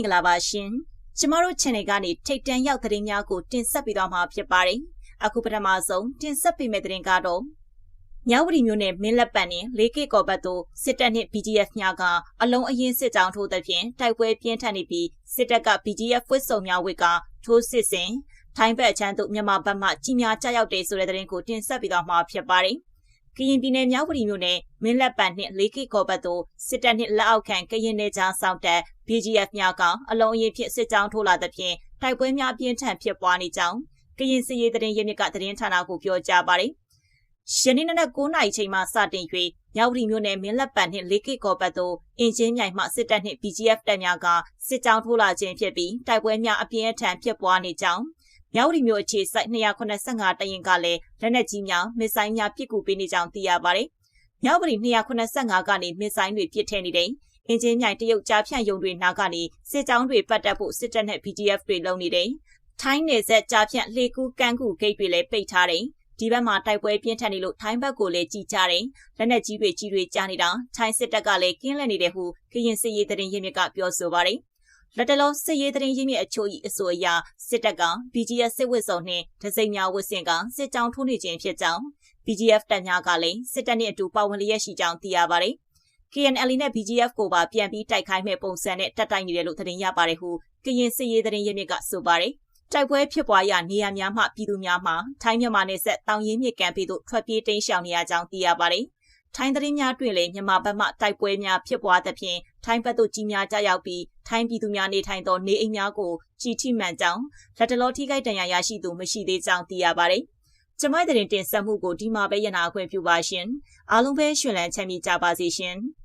္ဂလာပါရှင်။ကျမတို့ channel ကနေထိတ်တန့်ရောက်သတင်းများကိုတင်ဆက်ပေးသွားမှာဖြစ်ပါတယ်။အခုပထမဆုံးတင်ဆက်ပေးမယ့်သတင်းကတော့မြဝတီမြို့နယ်မင်းလက်ပံနဲ့လေးကေကော်ဘတ်တို့စစ်တပ်နှင့် BGF များကအလုံးအရင်စစ်ကြောင်းထိုးတဲ့ဖြင့်တိုက်ပွဲပြင်းထန်နေပြီးစစ်တပ်က BGF ဝစ်စုံများဝစ်ကထိုးစစ်စဉ်ထိုင်းဘက်အချမ်းသို့မြန်မာဘက်မှကြီးများကြားရောက်တဲ့ဆိုတဲ့သတင်းကိုတင်ဆက်ပေးသွားမှာဖြစ်ပါတယ်။ ကရင်ပြည်နယ်မြောက်ပြည်မြို့နယ်မင်းလက်ပံနှင့်လေးကိကော်ဘတ်တို့စစ်တပ်နှင့်လက်အောက်ခံကရင်နယ်ကြားစောင့်တပ် BGF များကအလုံးအရင်ဖြစ်စစ်ကြောင်းထိုးလာသဖြင့်တိုက်ပွဲများပြင်းထန်ဖြစ်ပွားနေကြောင်းကရင်စစ်ရေးသတင်းရင်းမြစ်ကသတင်းဌာနကိုပြောကြားပါတယ်။ယနေ့နနက်9:00နာရီချိန်မှစတင်၍မြောက်ပြည်မြို့နယ်မင်းလက်ပံနှင့်လေးကိကော်ဘတ်တို့အင်ဂျင်မြိုင်မှစစ်တပ်နှင့် BGF တပ်များကစစ်ကြောင်းထိုးလာခြင်းဖြစ်ပြီးတိုက်ပွဲများအပြင်းအထန်ဖြစ်ပွားနေကြောင်း မြောက်ရီမျိုးအခြေစိုက်285တရင်ကလည်းလက်နက်ကြီးများမစ်ဆိုင်းများပစ်ကူပေးနေကြောင်းသိရပါတယ်။မြောက်ရီ285ကနေမစ်ဆိုင်းတွေပစ်ထည့်နေတဲ့အင်ဂျင်မြိုင်တရုတ်ကြားဖြန့်ယုံတွေနာကနေစစ်ကြောင်းတွေပတ်တက်ဖို့စစ်တပ်နဲ့ PDF တွေလုံနေတယ်။ထိုင်းနယ်ဆက်ကြားဖြန့်လေကူးကန်းကူဂိတ်တွေလည်းပိတ်ထားတယ်။ဒီဘက်မှာတိုက်ပွဲပြင်းထန်နေလို့ထိုင်းဘက်ကိုလည်းကြည်ကြတယ်။လက်နက်ကြီးတွေကြီးတွေကြားနေတာထိုင်းစစ်တပ်ကလည်းကင်းလက်နေတယ်ဟုကရင်စစ်ရေးတရင်ရင်းမြစ်ကပြောဆိုပါတယ်။ လက်တလုံးစစ်ရေးသတင်းရင်းမြစ်အချို့၏အဆိုအရစစ်တပ်က BGF စစ်ဝစ်စုံနှင့်ဒစိမ့်များဝစ်စင်ကစစ်ကြောင်းထိုးနေခြင်းဖြစ်ကြောင်း BGF တပ်များကလည်းစစ်တပ်နှင့်အတူပါဝင်လျက်ရှိကြောင်းသိရပါတယ်။ KNL နဲ့ BGF ကိုပါပြန်ပြီးတိုက်ခိုက်မဲ့ပုံစံနဲ့တက်တိုက်နေတယ်လို့သတင်းရပါတယ်ဟုကရင်စစ်ရေးသတင်းရင်းမြစ်ကဆိုပါတယ်။တိုက်ပွဲဖြစ်ပွားရာနေရာများမှပြည်သူများမှထိုင်းမြန်မာနယ်စပ်တောင်ရင်းမြစ်ကမ်းပြည်သို့ထွက်ပြေးတိမ်းရှောင်နေရကြောင်းသိရပါတယ်။ ထိုင်းသတင်းများတွင်လည်းမြန်မာဘက်မှတိုက်ပွဲများဖြစ်ပွားသဖြင့်ထိုင်းဘက်သို့ကြီးများကြားရောက်ပြီးထိုင်းပြည်သူများနေထိုင်သောနေအိမ်များကိုကြီးထိမှန်ကြောင်းလက်တလောထိခိုက်ဒဏ်ရာရရှိသူမရှိသေးကြောင်းသိရပါတယ်။ကျမတဲ့တင်ဆက်မှုကိုဒီမှာပဲရနာခွင့်ပြုပါရှင်။အားလုံးပဲရှင်လန်းချမ်းမြေ့ကြပါစေရှင်။